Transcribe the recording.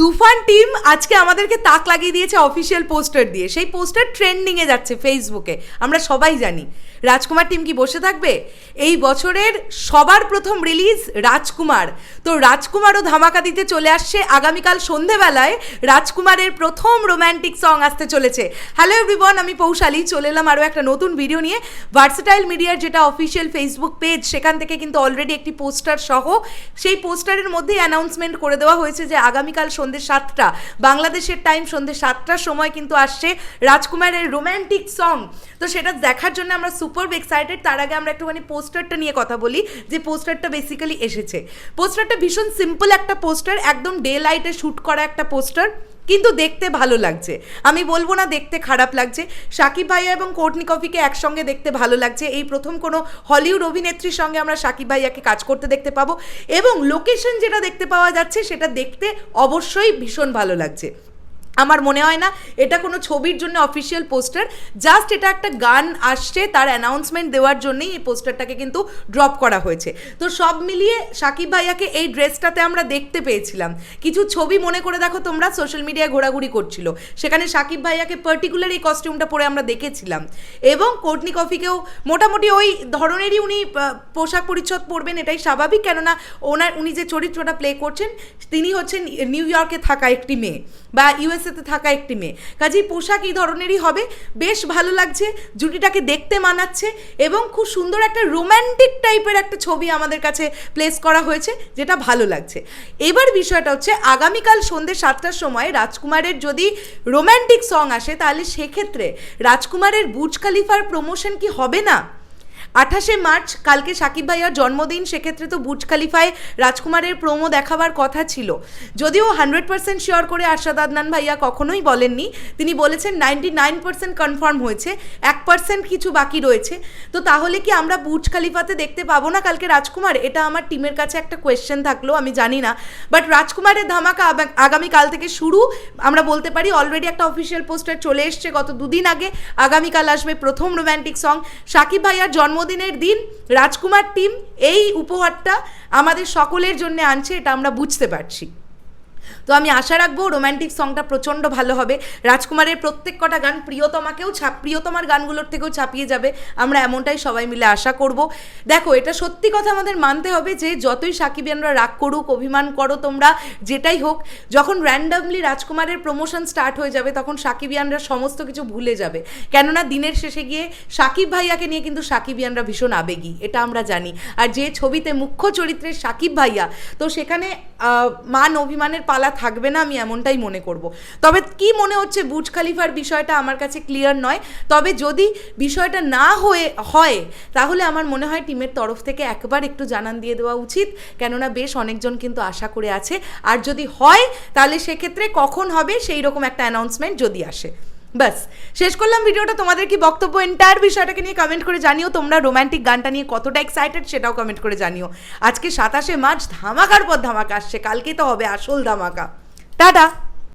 তুফান team আজকে আমাদেরকে তাক লাগিয়ে দিয়েছে অফিসিয়াল পোস্টার দিয়ে। সেই পোস্টার ট্রেন্ডিংয়ে যাচ্ছে ফেসবুকে আমরা সবাই জানি। রাজকুমার টিম কি বসে থাকবে? এই বছরের সবার প্রথম রিলিজ রাজকুমার। তো রাজকুমারও ধামাকা দিতে চলে আসছে। আগামীকাল সন্ধেবেলায় রাজকুমারের প্রথম রোম্যান্টিক সং আসতে চলেছে। হ্যালো এভরিওয়ান আমি পৌশালী। চলে এলাম আরও একটা নতুন ভিডিও নিয়ে। ভার্সেটাইল মিডিয়ার যেটা অফিসিয়াল ফেসবুক পেজ সেখান থেকে কিন্তু অলরেডি একটি পোস্টার সহ সেই পোস্টারের মধ্যেই অ্যানাউন্সমেন্ট করে দেওয়া হয়েছে যে আগামীকাল সন্ধ্যে সাতটা, বাংলাদেশের টাইম সন্ধ্যে সাতটার সময় কিন্তু আসছে রাজকুমারের রোম্যান্টিক সং তো সেটা দেখার জন্য আমরা সুপার এক্সাইটেড তার আগে আমরা একটুখানি পোস্টারটা নিয়ে কথা বলি, যে পোস্টারটা বেসিক্যালি এসেছে। পোস্টারটা ভীষণ সিম্পল একটা পোস্টার একদম ডে লাইটে শ্যুট করা একটা পোস্টার কিন্তু দেখতে ভালো লাগছে। আমি বলব না দেখতে খারাপ লাগছে। সাকিব ভাইয়া এবং কোর্টনি কফিকে একসঙ্গে দেখতে ভালো লাগছে। এই প্রথম কোনো হলিউড অভিনেত্রীর সঙ্গে আমরা সাকিব ভাইয়াকে কাজ করতে দেখতে পাবো। এবং লোকেশন যেটা দেখতে পাওয়া যাচ্ছে, সেটা দেখতে অবশ্যই ভীষণ ভালো লাগছে। আমার মনে হয় না। এটা কোনো ছবির জন্য অফিসিয়াল পোস্টার জাস্ট এটা একটা গান আসছে, তার অ্যানাউন্সমেন্ট দেওয়ার জন্যই এই পোস্টারটাকে কিন্তু ড্রপ করা হয়েছে। তো সব মিলিয়ে সাকিব ভাইয়াকে এই ড্রেসটাতে আমরা দেখতে পেয়েছিলাম। কিছু ছবি মনে করে দেখো তোমরা সোশ্যাল মিডিয়ায় ঘোরাঘুরি করছিল। সেখানে সাকিব ভাইয়াকে পার্টিকুলার এই কস্টিউমটা পরে আমরা দেখেছিলাম। এবং কোর্টনি কফিকেও মোটামুটি ওই ধরনেরই উনি পোশাক পরিচ্ছদ পরবেন, এটাই স্বাভাবিক। কেননা ওনার, উনি যে চরিত্রটা প্লে করছেন, তিনি হচ্ছেন নিউ ইয়র্কে থাকা একটি মেয়ে। বা ইউএসএতে থাকা একটি মেয়ে। কাজেই পোশাক এই ধরনেরই হবে। বেশ ভালো লাগছে, জুটিটাকে দেখতে মানাচ্ছে এবং খুব সুন্দর একটা রোম্যান্টিক টাইপের একটা ছবি আমাদের কাছে প্লেস করা হয়েছে, যেটা ভালো লাগছে। এবার বিষয়টা হচ্ছে, আগামীকাল সন্ধ্যে সাতটার সময় রাজকুমারের যদি রোম্যান্টিক সং আসে, তাহলে সেক্ষেত্রে রাজকুমারের বুজ খালিফার প্রমোশন কি হবে না? আঠাশে মার্চ, কালকে সাকিব ভাইয়ার জন্মদিন, সেক্ষেত্রে তো বুজ খালিফায় রাজকুমারের প্রোমো দেখাবার কথা ছিল। যদিও হান্ড্রেড পার্সেন্ট শিওর করে আরশাদ আদনান ভাইয়া কখনোই বলেননি। তিনি বলেছেন নাইনটি নাইন পার্সেন্ট কনফার্ম হয়েছে, এক পার্সেন্ট কিছু বাকি রয়েছে। তো তাহলে কি আমরা বুজ খালিফাতে দেখতে পাবো না কালকে রাজকুমার? এটা আমার টিমের কাছে একটা কোয়েশ্চেন থাকল, আমি জানি না। বাট রাজকুমারের ধামাকা আগামীকাল থেকে শুরু, আমরা বলতে পারি অলরেডি একটা অফিসিয়াল পোস্টার চলে এসছে গত দুদিন আগে। আগামীকাল আসবে প্রথম রোম্যান্টিক সং সাকিব ভাইয়ার জন্মদিনের দিন রাজকুমার টিম এই উপহারটা আমাদের সকলের জন্য আনছে এটা আমরা বুঝতে পারছি। তো আমি আশা রাখব রোম্যান্টিক সংটা প্রচণ্ড ভালো হবে। রাজকুমারের প্রত্যেক কটা গান প্রিয়তমাকেও ছাপ প্রিয়তমার গানগুলোর থেকেও ছাপিয়ে যাবে। আমরা এমনটাই সবাই মিলে আশা করব। দেখো, এটা সত্যি কথা আমাদের মানতে হবে যে, যতই সাকিবিয়ানরা রাগ করুক, অভিমান করো তোমরা, যেটাই হোক, যখন র্যান্ডামলি রাজকুমারের প্রমোশন স্টার্ট হয়ে যাবে, তখন সাকিবিয়ানরা সমস্ত কিছু ভুলে যাবে। কেননা, দিনের শেষে গিয়ে সাকিব ভাইয়াকে নিয়ে কিন্তু সাকিবিয়ানরা ভীষণ আবেগী, এটা আমরা জানি। আর যে ছবিতে মুখ্য চরিত্রের সাকিব ভাইয়া, তো সেখানে মান অভিমানের পালা থাকবে না, আমি এমনটাই মনে করব। তবে কি মনে হচ্ছে বুজ খালিফার বিষয়টা আমার কাছে ক্লিয়ার নয়। তবে যদি বিষয়টা না হয়ে, হয়, তাহলে আমার মনে হয় টিমের তরফ থেকে একবার একটু জানান দিয়ে দেওয়া উচিত। কেননা বেশ অনেকজন কিন্তু আশা করে আছে। আর যদি হয়, তাহলে সেক্ষেত্রে কখন হবে সেই রকম একটা অ্যানাউন্সমেন্ট যদি আসে। ব্যাস, শেষ করলাম ভিডিওটা। তোমাদের কি বক্তব্য এন্টায়ার বিষয়টাকে নিয়ে কমেন্ট করে জানিও। তোমরা রোম্যান্টিক গানটা নিয়ে কতটা এক্সাইটেড সেটাও কমেন্ট করে জানিও। আজকে সাতাশে মার্চ, ধামাকার পর ধামাকা আসছে। কালকে তো হবে আসল ধামাকা। টাটা!